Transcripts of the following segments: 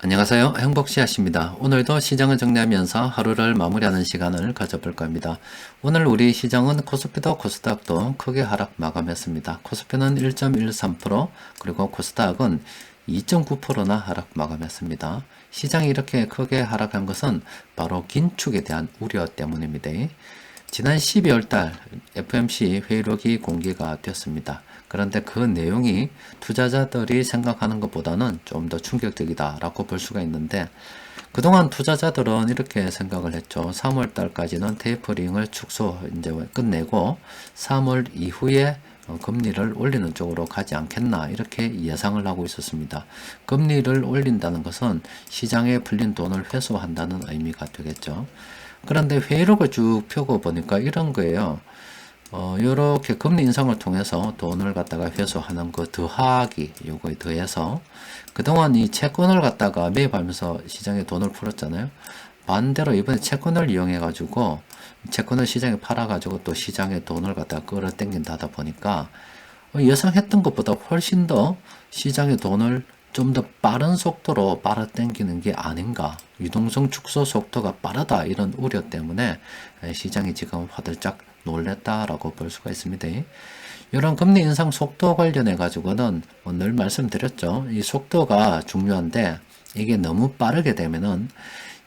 안녕하세요. 행복씨앗입니다. 오늘도 시장을 정리하면서 하루를 마무리하는 시간을 가져볼 겁니다. 오늘 우리 시장은 코스피도 코스닥도 크게 하락 마감했습니다. 코스피는 1.13% 그리고 코스닥은 2.9%나 하락 마감했습니다. 시장이 이렇게 크게 하락한 것은 바로 긴축에 대한 우려 때문입니다. 지난 12월 달 FMC 회의록이 공개가 됐습니다. 그런데 그 내용이 투자자들이 생각하는 것보다는 좀 더 충격적이다라고 볼 수가 있는데 그동안 투자자들은 이렇게 생각을 했죠. 3월 달까지는 테이퍼링을 축소 이제 끝내고 3월 이후에 어, 금리를 올리는 쪽으로 가지 않겠나 이렇게 예상을 하고 있었습니다. 금리를 올린다는 것은 시장에 풀린 돈을 회수한다는 의미가 되겠죠. 그런데 회의록을 쭉 펴고 보니까 이런 거예요. 어, 요렇게 금리 인상을 통해서 돈을 갖다가 회수하는 거 더하기, 요거에 더해서 그동안 이 채권을 갖다가 매입하면서 시장에 돈을 풀었잖아요. 반대로 이번에 채권을 이용해 가지고 채권을 시장에 팔아 가지고 또 시장에 돈을 갖다가 끌어당긴다 하다 보니까 예상했던 것보다 훨씬 더 시장에 돈을 좀 더 빠른 속도로 빨아당기는 게 아닌가. 유동성 축소 속도가 빠르다. 이런 우려 때문에 시장이 지금 화들짝 놀랬다라고 볼 수가 있습니다. 이런 금리 인상 속도 관련해 가지고는 뭐늘 말씀드렸죠. 이 속도가 중요한데 이게 너무 빠르게 되면은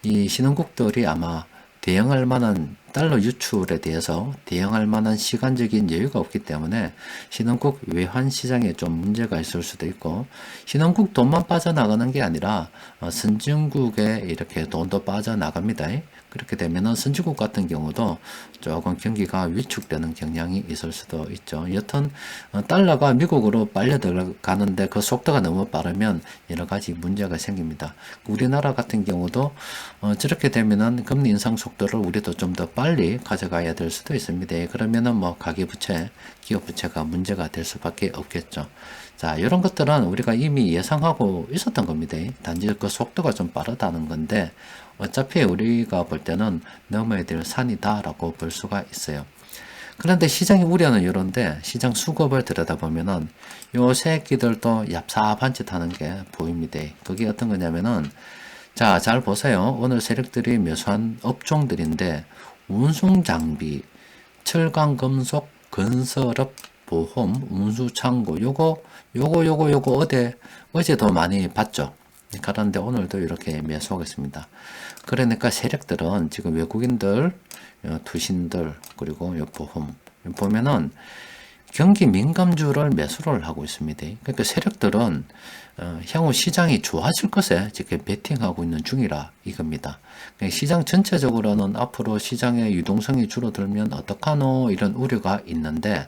이 신흥국들이 아마 대응할 만한 달러 유출에 대해서 대응할 만한 시간적인 여유가 없기 때문에 신흥국 외환 시장에 좀 문제가 있을 수도 있고 신흥국 돈만 빠져나가는 게 아니라 어, 선진국에 이렇게 돈도 빠져나갑니다. 그렇게 되면은 선진국 같은 경우도 조금 경기가 위축되는 경향이 있을 수도 있죠. 여튼 어, 달러가 미국으로 빨려 들어가는데 그 속도가 너무 빠르면 여러 가지 문제가 생깁니다. 우리나라 같은 경우도 어, 저렇게 되면은 금리 인상 속도를 우리도 좀더 빨리 가져가야 될 수도 있습니다. 그러면은 뭐 가계부채, 기업부채가 문제가 될 수밖에 없겠죠. 자, 이런 것들은 우리가 이미 예상하고 있었던 겁니다. 단지 그 속도가 좀 빠르다는 건데 어차피 우리가 볼 때는 넘어야 될 산이다라고 볼 수가 있어요. 그런데 시장의 우려는 이런데 시장 수급을 들여다보면은 요 새끼들도 얍삽한 짓 하는 게 보입니다. 그게 어떤 거냐면은 자, 잘 보세요. 오늘 세력들이 묘사한 업종들인데 운송 장비, 철강 금속, 건설업, 보험, 운수 창고 요거 요거 요거 요거 어제 어제도 많이 봤죠. 그런데 오늘도 이렇게 매수하겠습니다. 그러니까 세력들은 지금 외국인들, 어, 투신들, 그리고 요 보험, 보면은 경기 민감주를 매수를 하고 있습니다. 그러니까 세력들은 어, 향후 시장이 좋아질 것에 지금 베팅하고 있는 중이라 이겁니다. 그러니까 시장 전체적으로는 앞으로 시장의 유동성이 줄어들면 어떡하노 이런 우려가 있는데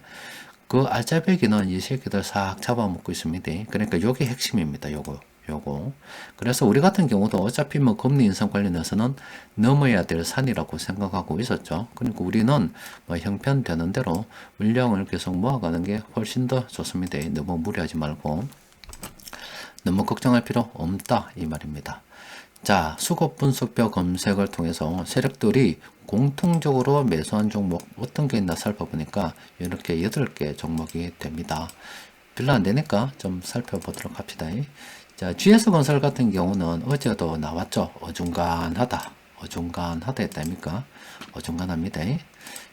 그 알짜배기는 이 새끼들 싹 잡아먹고 있습니다. 그러니까 요게 핵심입니다. 요거. 요거. 그래서 우리 같은 경우도 어차피 뭐 금리 인상 관련해서는 넘어야 될 산이라고 생각하고 있었죠. 그러니까 우리는 뭐 형편 되는 대로 물량을 계속 모아가는 게 훨씬 더 좋습니다. 너무 무리하지 말고. 너무 걱정할 필요 없다. 이 말입니다. 자, 수급 분석표 검색을 통해서 세력들이 공통적으로 매수한 종목 어떤 게 있나 살펴보니까 이렇게 8개 종목이 됩니다. 별로 안 되니까 좀 살펴보도록 합시다. 자, GS건설 같은 경우는 어제도 나왔죠. 어중간하다. 어중간하다 했다니까. 어중간합니다.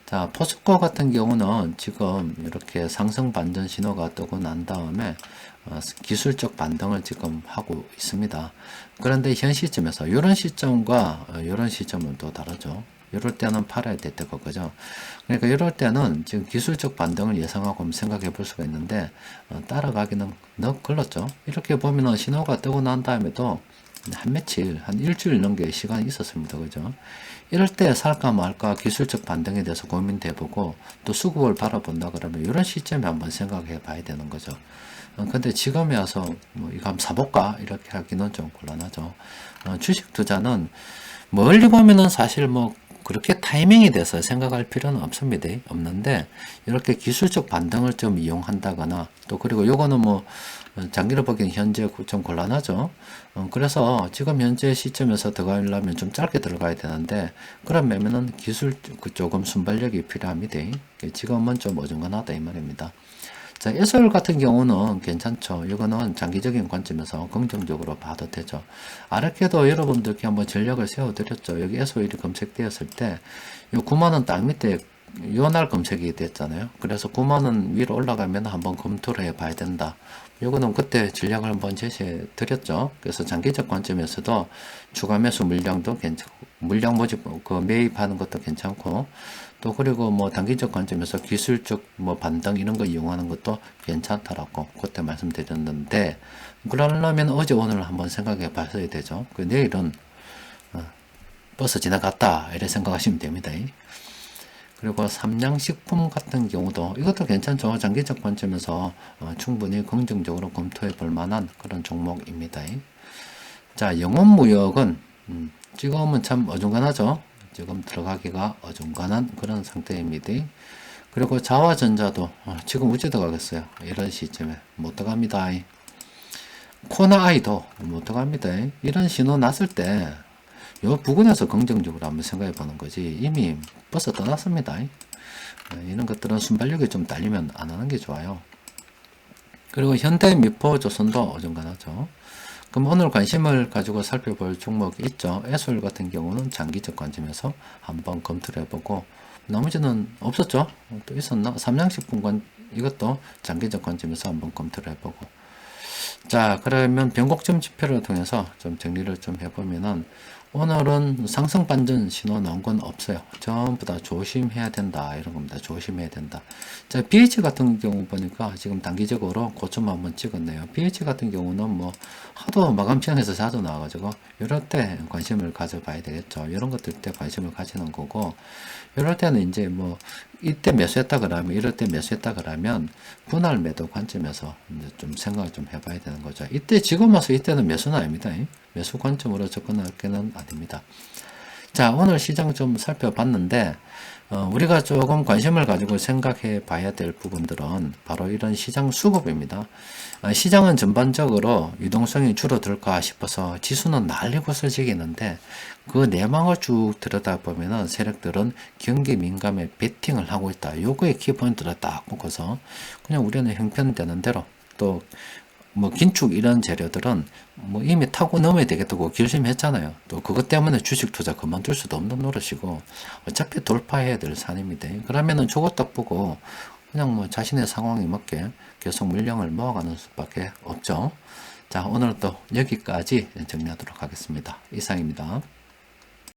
자, 포스코 같은 경우는 지금 이렇게 상승 반전 신호가 뜨고 난 다음에 어, 기술적 반등을 지금 하고 있습니다. 그런데 현 시점에서 이런 시점과 이런 어, 시점은 또 다르죠. 이럴 때는 팔아야 됐다고 그죠. 그러니까 이럴 때는 지금 기술적 반등을 예상하고 생각해 볼 수가 있는데 어, 따라가기는 너무 걸렸죠. 이렇게 보면은 신호가 뜨고 난 다음에도 한 며칠, 한 일주일 넘게 시간이 있었습니다. 그죠? 이럴 때 살까 말까 기술적 반등에 대해서 고민돼 보고 또 수급을 바라본다 그러면 이런 시점에 한번 생각해 봐야 되는 거죠. 어, 근데 지금에 와서 뭐 이거 한번 사볼까? 이렇게 하기는 좀 곤란하죠. 어, 주식 투자는 멀리 보면은 사실 뭐 그렇게 타이밍이 돼서 생각할 필요는 없습니다. 없는데 이렇게 기술적 반등을 좀 이용한다거나 또 그리고 요거는 뭐 장기로 보기엔 현재 좀 곤란하죠. 어, 그래서 지금 현재 시점에서 들어가려면 좀 짧게 들어가야 되는데 그러면은 기술 그 조금 순발력이 필요합니다. 지금은 좀 어중간하다 이 말입니다. 자, 에솔 같은 경우는 괜찮죠. 이거는 장기적인 관점에서 긍정적으로 봐도 되죠. 아래께도 여러분들께 한번 전략을 세워드렸죠. 여기 에솔이 검색되었을 때, 이 9만원 딱 밑에 요날 검색이 됐잖아요. 그래서 9만원 위로 올라가면 한번 검토를 해 봐야 된다. 요거는 그때 전략을 한번 제시해 드렸죠. 그래서 장기적 관점에서도 추가 매수 물량도 괜찮고, 물량 모집, 그 매입하는 것도 괜찮고, 또 그리고 뭐 단기적 관점에서 기술적 뭐 반등 이런 거 이용하는 것도 괜찮다라고 그때 말씀드렸는데, 그러려면 어제 오늘 한번 생각해 봤어야 되죠. 그 내일은, 어, 버스 지나갔다. 이래 생각하시면 됩니다. 그리고 삼양식품 같은 경우도 이것도 괜찮죠. 장기적 관점에서 어, 충분히 긍정적으로 검토해 볼 만한 그런 종목입니다. 자, 영업무역은 음, 지금은 참 어중간하죠. 지금 들어가기가 어중간한 그런 상태입니다. 그리고 자화전자도 어, 지금 어찌 들어가겠어요. 이런 시점에 못 들어갑니다. 코나 아이도 못 들어갑니다. 이런 신호 났을 때 요 부근에서 긍정적으로 한번 생각해 보는 거지 이미 벌써 떠났습니다. 네, 이런 것들은 순발력이 좀 딸리면 안 하는 게 좋아요. 그리고 현대 미포 조선도 어중간하죠. 그럼 오늘 관심을 가지고 살펴볼 종목이 있죠. 에솔 같은 경우는 장기적 관점에서 한번 검토를 해보고 나머지는 없었죠. 또 있었나? 삼양식품 관 이것도 장기적 관점에서 한번 검토를 해보고 자 그러면 변곡점 지표를 통해서 좀 정리를 좀 해보면은 오늘은 상승 반전 신호 나온 건 없어요. 전부 다 조심해야 된다. 이런 겁니다. 조심해야 된다. 자, BH 같은 경우 보니까 지금 단기적으로 고점 한번 찍었네요. BH 같은 경우는 뭐 하도 마감 시장에서 자주 나와가지고 이럴 때 관심을 가져봐야 되겠죠. 이런 것들 때 관심을 가지는 거고 이럴 때는 이제 뭐 이때 매수했다 그러면 이럴 때 매수했다 그러면 분할 매도 관점에서 좀 생각을 좀 해봐야 되는 거죠. 이때 지금 와서 이때는 매수는 아닙니다. 매수 관점으로 접근할 게는 아닙니다. 자, 오늘 시장 좀 살펴봤는데, 어, 우리가 조금 관심을 가지고 생각해 봐야 될 부분들은 바로 이런 시장 수급입니다. 어, 시장은 전반적으로 유동성이 줄어들까 싶어서 지수는 난리 부서지겠는데, 그 내망을 쭉 들여다보면은 세력들은 경기 민감에 베팅을 하고 있다. 요거에 키포인트를 딱 꽂아서 그냥 우리는 형편되는 대로 또 뭐 긴축 이런 재료들은 뭐 이미 타고 넘어야 되겠다고 결심했잖아요. 또 그것 때문에 주식 투자 그만둘 수도 없는 노릇이고 어차피 돌파해야 될 산입니다. 그러면은 딱 보고 그냥 뭐 자신의 상황에 맞게 계속 물량을 모아가는 수밖에 없죠. 자 오늘 또 여기까지 정리하도록 하겠습니다. 이상입니다.